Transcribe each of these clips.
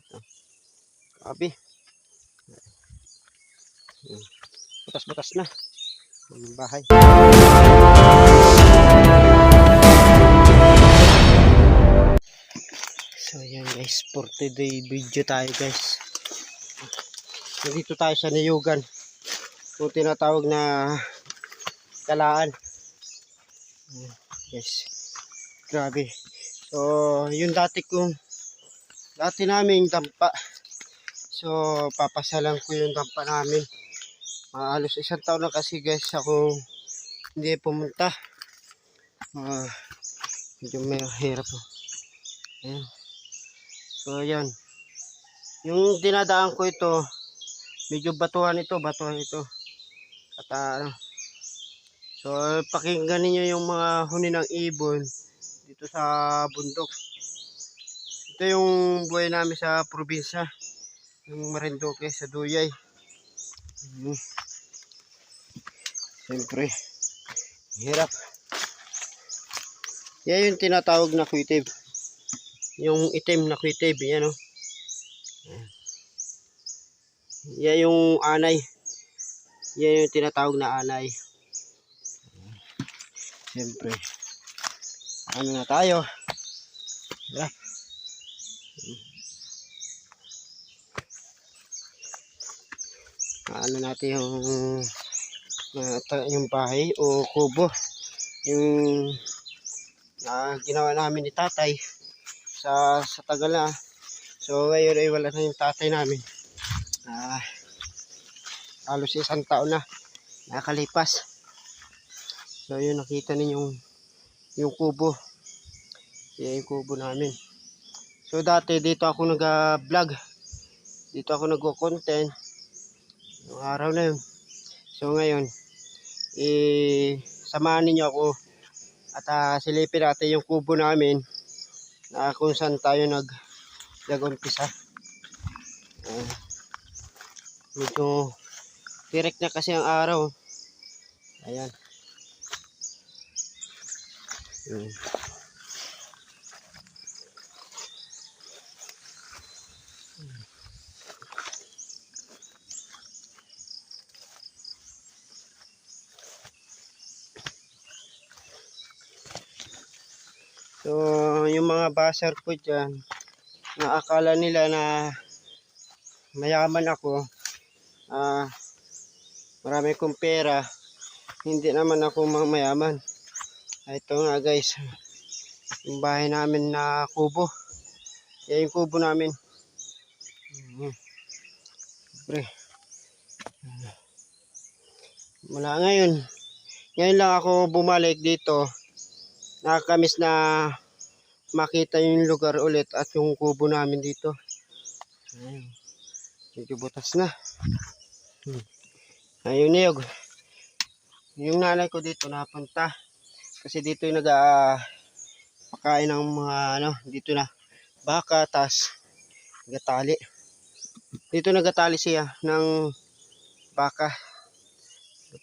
Ito. Grabe. Butas-butas na. Ang bahay. So ayan guys, for today video tayo guys. Nandito tayo sa Niyugan. Kung tinatawag na kalaan. Guys, grabe. So, yung dati kong, dati naming dampa. So, papasalan ko yung dampa namin. Ah, halos isang taon na kasi guys ako hindi pumunta. Ah, medyo may hirap. Ayan. So, ayan. Yung dinadaan ko ito, medyo batuhan ito, batuhan ito. At ah, ano, so, pakinggan ninyo yung mga huni ng ibon dito sa bundok. Ito yung buhay namin sa probinsya. Yung Marinduque sa Duyay. Hmm. Siyempre, hirap. Yan yung tinatawag na kuitib. Yung itim na kuitib, yan o. Yan yung anay. Yan yung tinatawag na anay. Siyempre. Ano na tayo? Hirap. Ano natin yung uh, yung bahay o kubo. Yung na ginawa namin ni tatay sa sa tagal na. So ngayon ay wala na yung tatay namin. Ah, halos isang taon na nakalipas. So yun nakita ninyo yung, kubo. Yan yung kubo namin. So dati dito ako nag-vlog. Dito ako nagko-content. Yung araw na yun. So ngayon, eh, samahan ninyo ako at ah, silipin natin yung kubo namin na kung saan tayo nag nag-umpisa. Ah, medyo direct na kasi ang araw. Ayan. Yun. So, yung mga basher ko dyan, na akala nila na mayaman ako, ah, marami kong pera, hindi naman ako ma- mayaman. Ah, Ito nga guys, yung bahay namin na kubo. Yan yung kubo namin. Mhm. Pre. Mula ngayon, ngayon lang ako bumalik dito nakakamiss na makita yung lugar ulit at yung kubo namin dito. Ayun. Medyo butas na. Hmm. Ayun niyog. Yung nanay ko dito napunta. Kasi dito yung nag pakain ng mga ano, dito na baka tas nagatali. Dito nagatali siya ng baka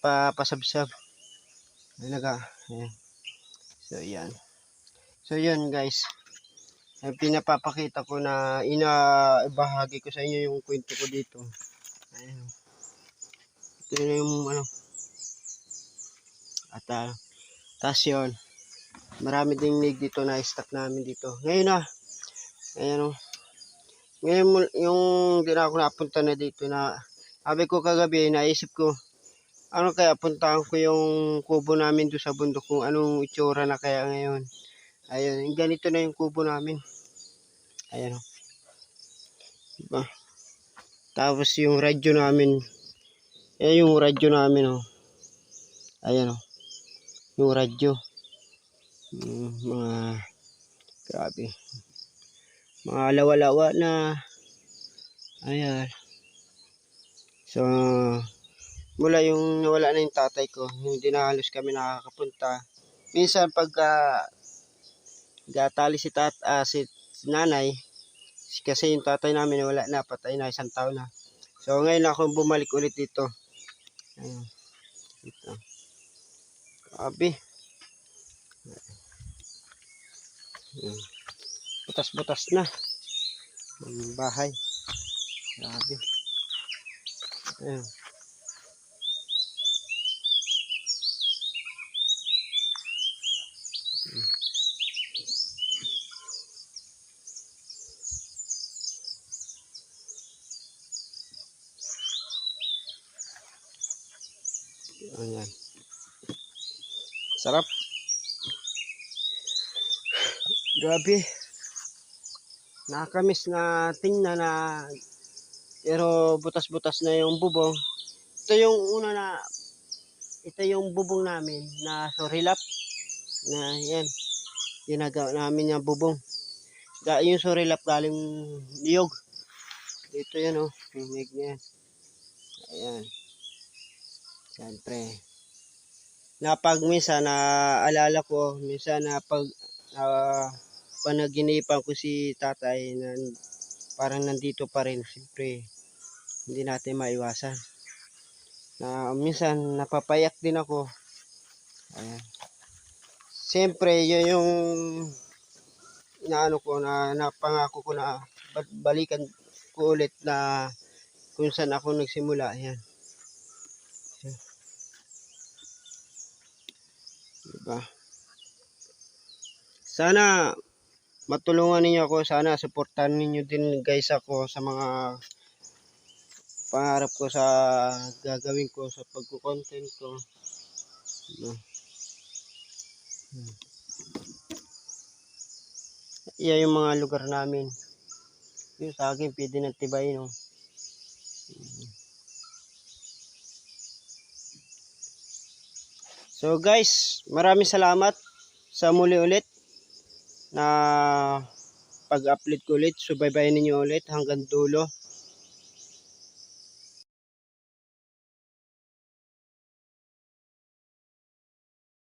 pa pasabsab. Ay naga. Ayan. So, yan. So, yun guys. Ay, pinapapakita ko na inabahagi ko sa inyo yung kwento ko dito. Ayun. Ito na yung ano. At, uh, tas yun. Marami ding nig dito na stock namin dito. Ngayon na. Ayan o. Ngayon, yung di na ako napunta na dito na sabi ko kagabi, naisip ko, ano kaya puntahan ko yung kubo namin doon sa bundok kung anong itsura na kaya ngayon. Ayun, ganito na yung kubo namin. Ayan o. Diba? Tapos yung radyo namin. Ayan yung radyo namin o. Ayan o. Yung radyo. Mm, mga grabe. Mga lawa-lawa na. Ayan. So, mula yung nawala na yung tatay ko, hindi na halos kami nakakapunta. Minsan pag uh, gatali si tat ah, si, nanay, kasi yung tatay namin wala na, patay na isang taon na. So ngayon ako bumalik ulit dito. Ayun. Dito. Grabe. Ayun. Butas-butas na. ng bahay. Grabe. Ayan. Ayan. Sarap. Grabe. Nakakamiss na tingnan na pero butas-butas na yung bubong. Ito yung una na ito yung bubong namin na sorilap na yan. Ginagawa namin yung bubong. Yung sorilap galing niyog. Dito yan oh. Na yan. Ayan. Siyempre. Na pag minsan na alala ko, minsan na pag ah, panaginipan ko si tatay na parang nandito pa rin. Siyempre, hindi natin maiwasan. Na minsan napapayak din ako. Ayan. Siyempre, yun yung inaano ko na napangako ko na ba- balikan ko ulit na kung saan ako nagsimula. Ayan. Diba? Sana matulungan ninyo ako. Sana suportahan ninyo din guys ako sa mga pangarap ko sa gagawin ko sa pagko-content ko. No. Hmm. Yan yung mga lugar namin. Yung sa akin, pwede nang tibayin. No? So guys, maraming salamat sa muli ulit na pag-upload ko ulit. Subaybayan ninyo ulit hanggang dulo.